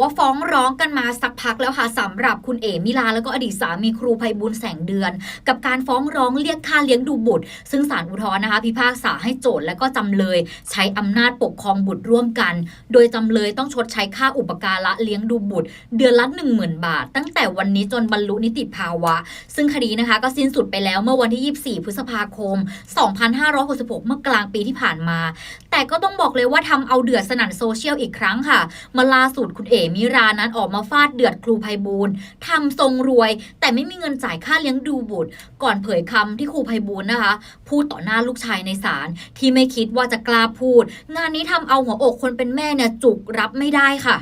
ว่าฟ้องร้องกันมาสักพักแล้วค่ะสำหรับคุณเอ๋มิลาแล้วก็อดีตสามีครูไพบุญแสงเดือน กับการฟ้องร้องเรียกค่าเลี้ยงดูบุตร ซึ่งศาลอุทธรณ์นะคะ พิพากษาให้โจทย์และก็จำเลย ใช้อำนาจปกครองบุตรร่วมกัน โดยจำเลยต้องชดใช้ค่าอุปการะเลี้ยงดูบุตร เดือนละ10,000 บาท ตั้งแต่วันนี้จนบรรลุนิติภาวะ ซึ่งคดีนะคะก็สิ้นสุดไปแล้วเมื่อวันที่ 24 พฤษภาคม 2566 เมื่อกลางปีที่ผ่านมา แต่ก็ต้องบอกเลยว่าทำเอาเดือดสนั่นโซเชียลอีกครั้งค่ะ มาล่าสุดคุณเอ๋มิรานั้นออกมาฟาดเดือดครูไพบูลย์ทำทรงรวย แต่ไม่มีเงินจ่ายค่าเลี้ยงดูบุตร ก่อนเผยคำที่ครูไพบูลนะคะ พูดต่อหน้าลูกชายในศาลที่ไม่คิดว่าจะกล้าพูด งานนี้ทำเอาหัวอกคนเป็นแม่เนี่ยจุกรับไม่ได้ค่ะ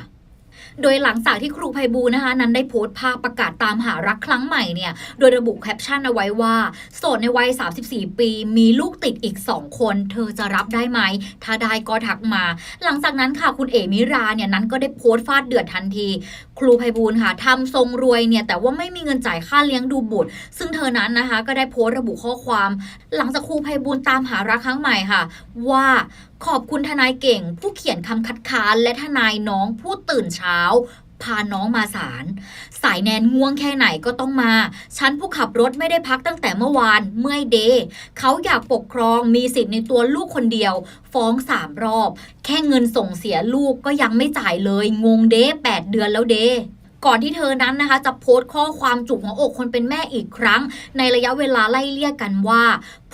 โดยหลังจากที่ครูไพบูลนะคะนั้นได้โพสต์ภาพประกาศตามหารักครั้งใหม่เนี่ยโดยระบุแคปชั่นเอาไว้ว่า โสดในวัย 34 ปี มีลูกติดอีก 2 คน เธอจะรับได้ไหม ถ้าได้ก็ทักมา หลังจากนั้นค่ะคุณเอมิราเนี่ยนั้นก็ได้โพสต์ฟาดเดือดทันที ครูไพบูลค่ะทำทรงรวยเนี่ยแต่ว่าไม่มีเงินจ่ายค่าเลี้ยงดูบุตร ซึ่งเธอนั้นนะคะก็ได้โพสต์ระบุข้อความ หลังจากครูไพบูลตามหารักครั้งใหม่ค่ะ ว่า ขอบคุณทนายเก่ง ผู้เขียนคำคัดค้านและทนายน้องผู้ตื่นเช้า พาน้องมาศาลสายแนนง่วงแค่ไหนก็ต้องมา ฉันผู้ขับรถไม่ได้พักตั้งแต่เมื่อวานเมื่อยเดย์เขาอยากปกครองมีสิทธิ์ในตัวลูกคนเดียว ฟ้องสามรอบ แค่เงินส่งเสียลูกก็ยังไม่จ่ายเลย งงเด้แปดเดือนแล้วเด ก่อนที่เธอนั้นนะคะจะโพสต์ข้อความจุกหัวอกคนเป็นแม่อีกครั้ง ในระยะเวลาไล่เลี่ยกันว่า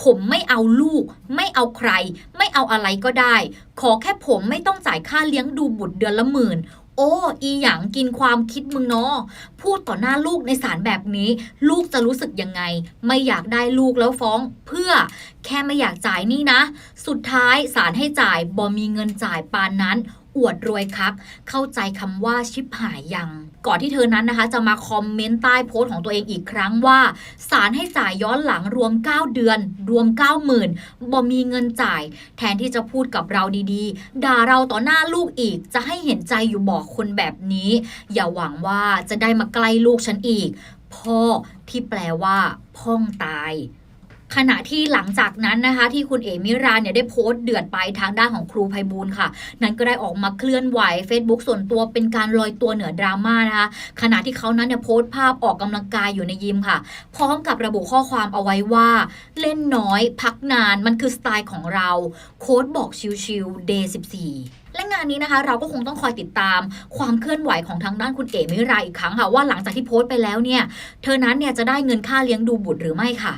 ผมไม่เอาลูก ไม่เอาใคร ไม่เอาอะไรก็ได้ ขอแค่ผมไม่ต้องจ่ายค่าเลี้ยงดูบุตรเดือนละหมื่นโอ้อีหยังกินความคิดมึงเนาะพูดต่อหน้าลูกในศาลแบบนี้ ลูกจะรู้สึกยังไง ไม่อยากได้ลูกแล้วฟ้องเพื่อแค่ไม่อยากจ่ายนี่นะ สุดท้ายศาลให้จ่ายบ่มีเงินจ่ายปานนั้น อวดรวยครับ เข้าใจคำว่าชิบหายยัง ก่อนที่เธอนั้นนะคะ จะมาคอมเมนต์ใต้โพสต์ของตัวเองอีกครั้งว่าศาลให้จ่ายย้อนหลังรวม 9 เดือน รวม 90,000บ่มีเงินจ่าย แทนที่จะพูดกับเราดีๆ ด่าเราต่อหน้าลูกอีก จะให้เห็นใจอยู่บอกคนแบบนี้ อย่าหวังว่าจะได้มาใกล้ลูกฉันอีก พ่อที่แปลว่า พ่องตาย ขณะที่หลังจากนั้นนะคะที่คุณเอมิราเนี่ยได้โพสต์เดือดไปทางด้านของครูไพบูลค่ะ นั้นก็ได้ออกมาเคลื่อนไหว Facebook ส่วนตัวเป็นการลอยตัวเหนือดราม่านะคะขณะที่เขานั้นเนี่ยโพสต์ภาพออกกำลังกายอยู่ในยิมค่ะ พร้อมกับระบุข้อความเอาไว้ว่า เล่นน้อย พักนานมันคือสไตล์ของเรา โค้ดบอกชิวๆ day 14และงานนี้นะคะเราก็คงต้องคอยติดตามความเคลื่อนไหวของทางด้านคุณเอ๋มิราอีกครั้งค่ะ ว่าหลังจากที่โพสต์ไปแล้วเนี่ย เธอนั้นเนี่ยจะได้เงินค่าเลี้ยงดูบุตรหรือไม่ค่ะ